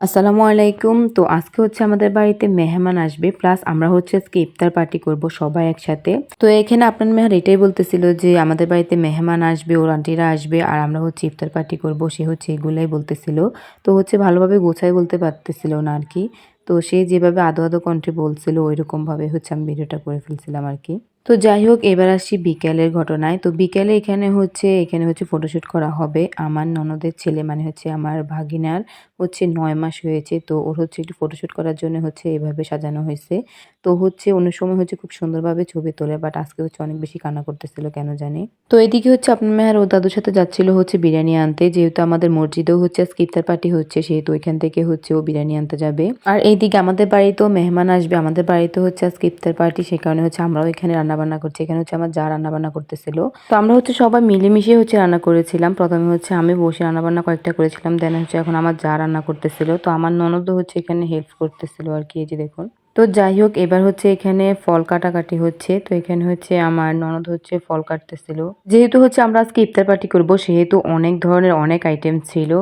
আসসালামু আলাইকুম। তো আজকে হচ্ছে আমাদের বাড়িতে মেহমান আসবে, প্লাস আমরা হচ্ছে আজকে ইফতার পার্টি করব সবাই একসাথে। তো এখানে আপনার মেহার এটাই বলতেছিল যে আমাদের বাড়িতে মেহমান আসবে, ওর আন্টিরা আসবে, আর আমরা হচ্ছে ইফতার পার্টি করব, সে হচ্ছে এগুলাই বলতেছিল। তো হচ্ছে ভালোভাবে গোছাই বলতে পারতেছিল না আর কি। তো সে যেভাবে আদো আদো কণ্ঠে বলছিল ওই রকমভাবে হচ্ছে আমি ভিডিওটা করে ফেলছিলাম আর কি। তো যাই হোক, এবার আসছি বিকেলের ঘটনায়। তো বিকেলে এখানে হচ্ছে এখানে হচ্ছে ফটোশ্যুট করা হবে। আমার ননদের ছেলে মানে হচ্ছে আমার ভাগিনার হচ্ছে নয় মাস হয়েছে, তো ওর হচ্ছে একটু ফটোশ্যুট করার জন্য হচ্ছে এভাবে সাজানো হয়েছে। তো হচ্ছে অন্য সময় হচ্ছে খুব সুন্দরভাবে ছবি তোলে বাট আজকে হচ্ছে অনেক বেশি কান্না করতেছিল, কেন জানি। তো এদিকে হচ্ছে আপনার মেহার ও দাদুর সাথে যাচ্ছিল হচ্ছে বিরিয়ানি আনতে, যেহেতু আমাদের মসজিদেও হচ্ছে আজকে ইফতার পার্টি হচ্ছে, সেহেতু ওইখান থেকে হচ্ছে ও বিরিয়ানি আনতে যাবে। আর এইদিকে আমাদের বাড়িতেও মেহমান আসবে, আমাদের বাড়িতে হচ্ছে আজকে ইফতার পার্টি, সে কারণে হচ্ছে আমরাও এখানে রান্না বান্না করছি, এখানে হচ্ছে আমার যা রান্না বান্না করতেছিল। তো আমরা হচ্ছে সবাই মিলেমিশে হচ্ছে রান্না করেছিলাম, প্রথমে হচ্ছে আমি বসে রান্না বান্না কয়েকটা করেছিলাম দেন হচ্ছে এখন আমার যা রান্না করতেছিল। তো আমার ননদও হচ্ছে এখানে হেল্প করতেছিল আর কি এই যে দেখুন। তো যাই হোক, এবার হচ্ছে এখানে ফল কাটাকাটি হচ্ছে। তো এখানে হচ্ছে আমার ননদ হচ্ছে ফল কাটতেছিল। যেহেতু হচ্ছে আমরা আজকে ইফতার পার্টি করব, সেহেতু অনেক ধরনের অনেক আইটেম ছিল।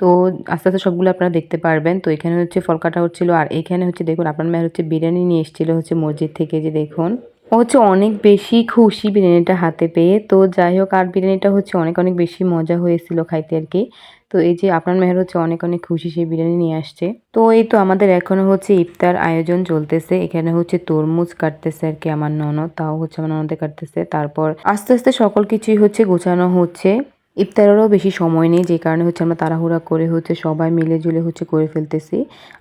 তো আস্তে আস্তে সবগুলো আপনারা দেখতে পারবেন। তো এখানে হচ্ছে ফল কাটা হচ্ছিল। আর এখানে হচ্ছে দেখুন, আপনার মেয়ের হচ্ছে বিরিয়ানি নিয়ে এসেছিল হচ্ছে মসজিদ থেকে, যে দেখুন। ও হচ্ছে অনেক বেশি খুশি বিরিয়ানিটা হাতে পেয়ে। তো যাই হোক, আর বিরিয়ানিটা হচ্ছে অনেক অনেক বেশি মজা হয়েছিল খাইতে আর কি তো এই যে আপনার মেহের হচ্ছে অনেক অনেক খুশি সেই বিরিয়ানি নিয়ে আসছে। তো এই তো আমাদের এখনও হচ্ছে ইফতার আয়োজন চলতেছে। এখানে হচ্ছে তরমুজ কাটতেছে আর কি আমার ননদ, তাও হচ্ছে আমার ননদে কাটতেছে। তারপর আস্তে আস্তে সকল কিছুই হচ্ছে গোছানো হচ্ছে। ইফতারেরও বেশি সময় নেই, যে কারণে হচ্ছে আমরা তাড়াহুড়া করে হচ্ছে সবাই মিলে জুলে হচ্ছে করে ফেলতেছি।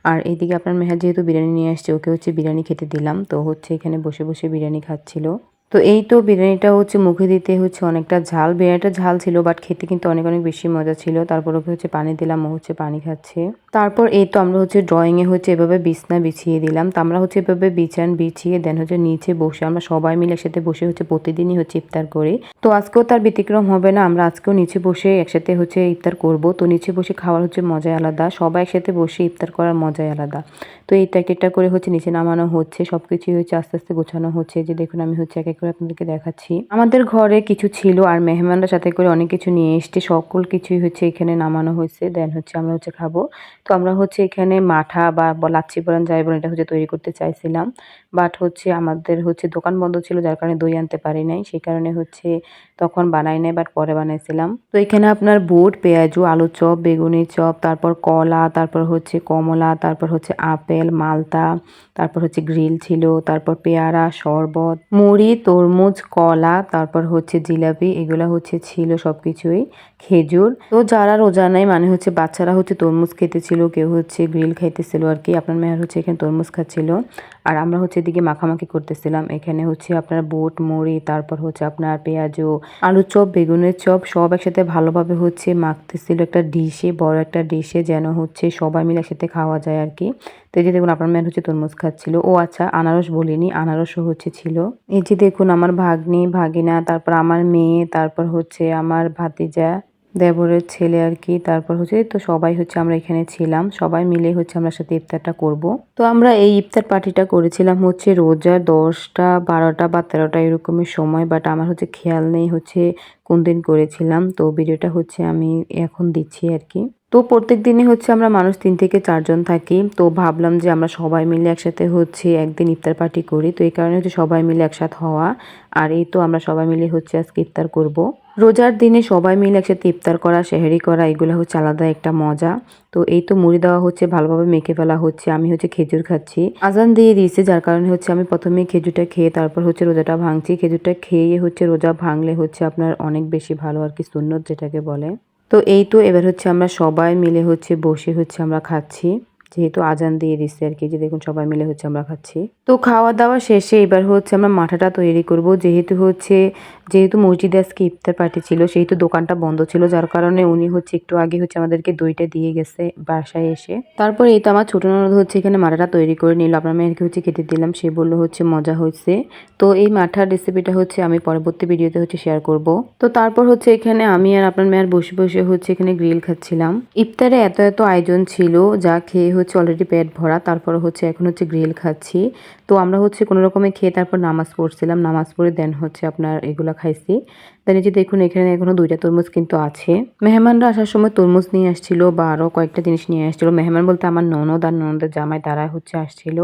আর এইদিকে আপনার মেহার যেহেতু বিরিয়ানি নিয়ে আসছে, ওকে হচ্ছে বিরিয়ানি খেতে দিলাম। তো হচ্ছে এখানে বসে বসে বিরিয়ানি খাচ্ছিল। তো এই তো বিরিয়ানিটা হচ্ছে মুখে দিতে হচ্ছে অনেকটা ঝাল। বিরিয়ানিটা ঝাল ছিল বাট খেতে কিন্তু অনেক অনেক বেশি মজা ছিল। তারপর ওকে হচ্ছে পানি দিলাম, ও হচ্ছে পানি খাচ্ছে। তারপর এই তো আমরা হচ্ছে ড্রয়িংয়ে হচ্ছে এভাবে বিছনা বিছিয়ে দিলাম। তো আমরা হচ্ছে এভাবে বিছান বিছিয়ে দেন হচ্ছে নিচে বসে আমরা সবাই মিলে একসাথে বসে হচ্ছে প্রতিদিনই হচ্ছে ইফতার করি। তো আজকেও তার ব্যতিক্রম হবে না, আমরা আজকেও নিচে বসে একসাথে হচ্ছে ইফতার করব। তো নিচে বসে খাওয়ার হচ্ছে মজাই আলাদা, সবাই একসাথে বসে ইফতার করার মজাই আলাদা। তো এই একটা করে হচ্ছে নিচে নামানো হচ্ছে সব কিছুই হচ্ছে আস্তে আস্তে গোছানো হচ্ছে। যে দেখুন, আমি হচ্ছে এক এক করে আপনাদেরকে দেখাচ্ছি। আমাদের ঘরে কিছু ছিল আর মেহমানরা সাথে করে অনেক কিছু নিয়ে এসছে, সকল কিছুই হচ্ছে এখানে নামানো হয়েছে। দেন হচ্ছে আমরা হচ্ছে খাব। তো আমরা হচ্ছে এখানে মাঠা বা লাচ্ছি বলেন যাই বলেন, এটা হচ্ছে তৈরি করতে চাইছিলাম। বাট হচ্ছে আমাদের হচ্ছে দোকান বন্ধ ছিল, যার কারণে দই আনতে পারি নাই। সেই কারণে হচ্ছে তখন বানাই নাই বাট পরে বানাইছিলাম। তো এখানে আপনার বুট, পেঁয়াজু, আলু চপ, বেগুনি চপ, তারপর কলা, তারপর হচ্ছে কমলা, তারপর হচ্ছে আপেল, মালতা, তারপর হচ্ছে গ্রিল ছিল, তারপর পেয়ারা, শরবত, মুড়ি, তরমুজ, কলা, তারপর হচ্ছে জিলাপি, এগুলা হচ্ছে ছিল সব কিছুই খেজুর। তো যারা রোজা নাই মানে হচ্ছে বাচ্চারা হচ্ছে তরমুজ খেতেছিল, কেউ হচ্ছে গ্রিল খাইতেছিল আর কি, আপনার মেয়ের হচ্ছে এখানে তরমুজ খাচ্ছিল। আর আমরা হচ্ছে এদিকে মাখামাখি করতেছিলাম। এখানে হচ্ছে আপনার বুট, মুড়ি, তারপর হচ্ছে আপনার পেঁয়াজু আলুর চপ, বেগুনের চপ, সব একসাথে ভালোভাবে হচ্ছে মাখতেছিল একটা ডিশে বড় একটা ডিশে যেন হচ্ছে সবাই মিলে একসাথে খাওয়া যায় আর কি। তো এই যে দেখুন, আপনার মেয়ের হচ্ছে তরমুজ খাচ্ছিল। ও আচ্ছা আনারস বলিনি, আনারসও হচ্ছে ছিল। এই যে দেখুন, আমার ভাগ্নি, ভাগিনা, তারপর আমার মেয়ে, তারপর হচ্ছে আমার ভাতিজা দেবরের ছেলে আর কি। তারপর হচ্ছে, তো সবাই হচ্ছে আমরা এখানে ছিলাম। সবাই মিলে হচ্ছে আমরা সাথে ইফতারটা করব। তো আমরা এই ইফতার পার্টিটা করেছিলাম হচ্ছে রোজার দশটা, বারোটা বা তেরোটা এরকমই সময়। বাট আমার হচ্ছে খেয়াল নেই হচ্ছে কোন দিন করেছিলাম। তো ভিডিওটা হচ্ছে আমি এখন দিচ্ছি আর কি। তো প্রত্যেক দিনই হচ্ছে আমরা মানুষ তিন থেকে চারজন থাকি। তো ভাবলাম যে আমরা সবাই মিলে একসাথে হচ্ছে একদিন ইফতার পার্টি করি। তো এই কারণে হচ্ছে সবাই মিলে একসাথে হওয়া। আর এই তো আমরা সবাই মিলে হচ্ছে আজকে ইফতার করব। রোজার দিনে সবাই মিলে একসাথে ইফতার করা শেহারি করা, এগুলো হচ্ছে আলাদা একটা মজা। তো এই তো মুড়ি দেওয়া হচ্ছে, ভালোভাবে মেখে ফেলা হচ্ছে, আমি হচ্ছে খেজুর খাচ্ছি। আজান দিয়ে দিয়েছে, যার কারণে হচ্ছে আমি প্রথমে খেজুরটা খেয়ে তারপর হচ্ছে রোজাটা ভাঙছি। খেজুরটা খেয়ে হচ্ছে রোজা ভাঙলে হচ্ছে আপনার অনেক বেশি ভালো আর কি, সুন্নত যেটাকে বলে। তো এই তো এবার হচ্ছে আমরা সবাই মিলে হচ্ছে বসে হচ্ছে আমরা খাচ্ছি। যেহেতু আজান দিয়ে দিচ্ছে আর কি, যে দেখুন সবাই মিলে হচ্ছে আমরা খাচ্ছি। তো খাওয়া দাওয়া শেষে এবার হচ্ছে আমরা মাঠাটা তৈরি করব। যেহেতু হচ্ছে, যেহেতু মসজিদে আজকে ইফতার পার্টি ছিল, সেহেতু দোকানটা বন্ধ ছিল, যার কারণে উনি হচ্ছে একটু আগে হচ্ছে আমাদেরকে দইটা দিয়ে গেছে বাসায় এসে। তারপর এই তো আমার ছোট ননদ হচ্ছে এখানে মাঠাটা তৈরি করে নিল। আপনার মেয়েরকে হচ্ছে খেতে দিলাম, সে বলল হচ্ছে মজা হয়েছে। তো এই মাঠার রেসিপিটা হচ্ছে আমি পরবর্তী ভিডিওতে হচ্ছে শেয়ার করব। তো তারপর হচ্ছে এখানে আমি আর আপনার মেয়ের বসে বসে হচ্ছে এখানে গ্রিল খাচ্ছিলাম। ইফতারে এত এত আয়োজন ছিল, যা খেয়ে হচ্ছে অলরেডি পেট ভরা তারপর হচ্ছে এখন হচ্ছে গ্রিল খাচ্ছি। তো আমরা হচ্ছে কোনো রকমে খেয়ে তারপর নামাজ পড়ছিলাম। নামাজ পড়ে দেন হচ্ছে আপনার এগুলো খাইছি। দেন যে দেখুন, এখানে এখনও দুইটা তরমুজ কিন্তু আছে। মেহমানরা আসার সময় তরমুজ নিয়ে আসছিল বা আরও কয়েকটা জিনিস নিয়ে আসছিল। মেহমান বলতে আমার ননদ আর ননদের জামাই তারা হচ্ছে আসছিল।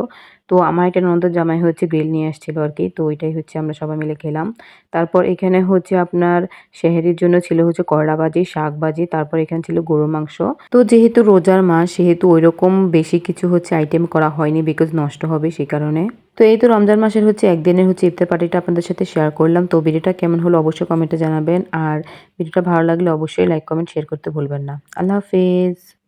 তো আমার একটা ননদের জামাই হচ্ছে গ্রিল নিয়ে আসছিল আর কি তো ওইটাই হচ্ছে আমরা সবাই মিলে খেলাম। তারপর এখানে হচ্ছে আপনার সেহেরির জন্য ছিল হচ্ছে করলা ভাজি, শাক ভাজি, তারপর এখানে ছিল গরুর মাংস। তো যেহেতু রোজার মাস, সেহেতু ওইরকম বেশি কিছু হচ্ছে আইটেম করা হয়নি বিকজ নষ্ট হবে সেই কারণে। তো এই তো রমজান মাসের হচ্ছে একদিনের হচ্ছে ইফতার পার্টিটা আপনাদের সাথে শেয়ার করলাম। তো ভিডিওটা কেমন হলো অবশ্যই কমেন্টে জানাবেন। আর ভিডিওটা ভালো লাগলে অবশ্যই লাইক কমেন্ট শেয়ার করতে ভুলবেন না। আল্লাহ হাফেজ।